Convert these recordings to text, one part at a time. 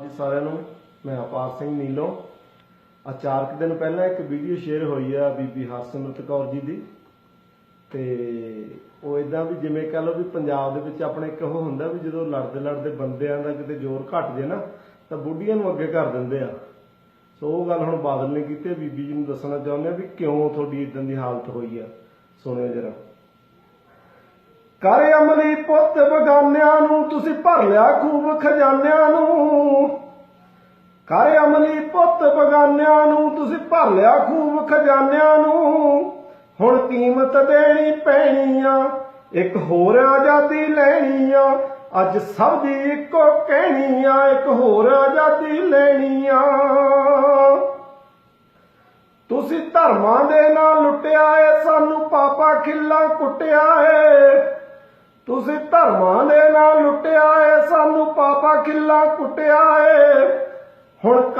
ਜੀ ਸਾਰਿਆਂ ਨੂੰ, ਮੈਂ ਅਪਾਰ ਸਿੰਘ ਨੀਲੋ। ਆ ਚਾਰ ਕੁ ਦਿਨ ਪਹਿਲਾਂ ਇੱਕ ਵੀਡੀਓ ਸ਼ੇਅਰ ਹੋਈ ਆ ਬੀਬੀ ਹਰਸਿਮਰਤ ਕੌਰ ਜੀ ਦੀ। ਤੇ ਉਹ ਇਦਾਂ ਵੀ ਜਿਵੇਂ ਕਹ ਲਓ ਵੀ ਪੰਜਾਬ ਦੇ ਵਿੱਚ ਆਪਣੇ ਇੱਕ ਉਹ ਹੁੰਦਾ ਵੀ ਜਦੋਂ ਲੜਦੇ ਲੜਦੇ ਬੰਦਿਆਂ ਦਾ ਕਿਤੇ ਜ਼ੋਰ ਘਟ ਜੇ ਨਾ, ਤਾਂ ਬੁੱਢੀਆਂ ਨੂੰ ਅੱਗੇ ਕਰ ਦਿੰਦੇ ਆ। ਸੋ ਉਹ ਗੱਲ ਹੁਣ ਬਾਦਲ ਨੇ ਕੀਤੀ ਬੀਬੀ ਜੀ ਨੂੰ ਦੱਸਣਾ ਚਾਹੁੰਦੇ ਆ ਵੀ ਕਿਉਂ ਤੁਹਾਡੀ ਇਦਾਂ ਦੀ ਹਾਲਤ ਹੋਈ ਆ? ਸੁਣਿਓ ਜਰਾ। ਕਰ ਅਮਲੀ ਪੁੱਤ ਬਗਾਨਿਆਂ ਨੂੰ, ਤੁਸੀਂ ਭਰ ਲਿਆ ਖੂਬ ਖਜ਼ਾਨਿਆਂ ਨੂੰ। ਕਰ ਅਮਲੀ ਪੁੱਤ ਬਗਾਨਿਆਂ ਨੂੰ, ਤੁਸੀਂ ਭਰ ਲਿਆ ਖੂਬ ਖਜ਼ਾਨਿਆਂ ਨੂੰ। ਹੁਣ ਕੀਮਤ ਦੇਣੀ ਪੈਣੀ ਆ, ਇੱਕ ਹੋਰ ਆਜ਼ਾਦੀ ਲੈਣੀ ਆ। ਅੱਜ ਸਭ ਦੀ ਇੱਕੋ ਕਹਿਣੀ ਆ, ਇੱਕ ਹੋਰ ਆਜ਼ਾਦੀ ਲੈਣੀ ਆ। ਤੁਸੀਂ ਧਰਮਾਂ ਦੇ ਨਾਲ ਲੁੱਟਿਆ ਏ, ਸਾਨੂੰ ਪਾਪਾ ਖਿੱਲਾ ਕੁੱਟਿਆ ਏ। ਤੁਸੀਂ ਧਰਮਾਂ ਦੇ ਨਾਲ ਲੁੱਟਿਆ ਏ, ਸਾਨੂੰ ਪਾਪਾ ਖਿੱਲਾ ਕੁੱਟਿਆ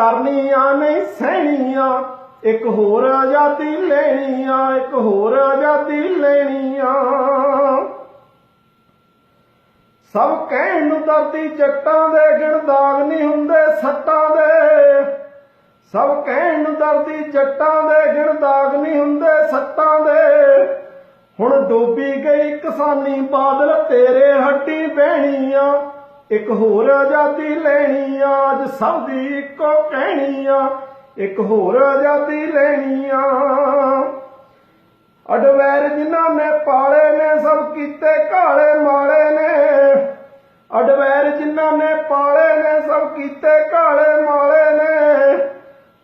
ਕਰਨੀਆਂ ਨਹੀਂ ਸਹਿਣੀਆਂ। ਇੱਕ ਹੋਰ ਆਜ਼ਾਦੀ ਲੈਣੀ ਆ ਇੱਕ ਹੋਰ ਆਜ਼ਾਦੀ ਲੈਣੀ ਆ ਸਭ ਕਹਿਣ ਨੂੰ ਦਰਦੀ ਜੱਟਾਂ ਦੇ ਗਿਣ ਦਾਗ ਨਹੀਂ ਹੁੰਦੇ ਸੱਟਾਂ ਦੇ। ਸਭ ਕਹਿਣ ਨੂੰ ਦਰਦੀ ਜੱਟਾਂ ਦੇ ਗਿਣਦਾਗ ਨਹੀਂ ਹੁੰਦੇ ਸੱਟਾਂ ਦੇ। ਹੁਣ ਡੋਬੀ ਗਈ ਕਿਸਾਨੀ ਬਾਦਲ ਤੇਰੇ ਹੱਡੀ ਬਹਿਣੀ ਆ ਇੱਕ ਹੋਰ ਆਜ਼ਾਦੀ ਲੈਣੀ ਆ ਸਭ ਦੀ ਇੱਕੋ ਕਹਿਣੀ ਆ। ਇੱਕ ਹੋਰ ਆਜ਼ਾਦੀ ਲੈਣੀ ਆ। ਅਡਵੈਰ ਜਿਨ੍ਹਾਂ ਨੇ ਪਾਲੇ ਨੇ, ਸਭ ਕੀਤੇ ਕਾਲੇ ਮਾਲੇ ਨੇ। ਅਡਵੈਰ ਜਿਨ੍ਹਾਂ ਨੇ ਪਾਲੇ ਨੇ, ਸਭ ਕੀਤੇ ਕਾਲੇ ਮਾਲੇ ਨੇ।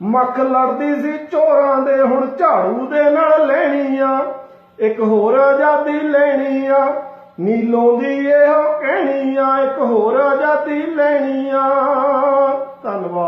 ਮੱਖ ਲੜਦੀ ਸੀ ਚੋਰਾਂ ਦੇ, ਹੁਣ ਝਾੜੂ ਦੇ ਨਾਲ ਲੈਣੀ ਆ। ਇੱਕ ਹੋਰ ਆਜ਼ਾਦੀ ਲੈਣੀ ਆ। ਨੀ ਦੀ ਇਹੋ ਕਹਿਣੀ ਆ ਇੱਕ ਹੋਰ ਆਜ਼ਾਦੀ ਲੈਣੀ ਆ। ਧੰਨਵਾਦ।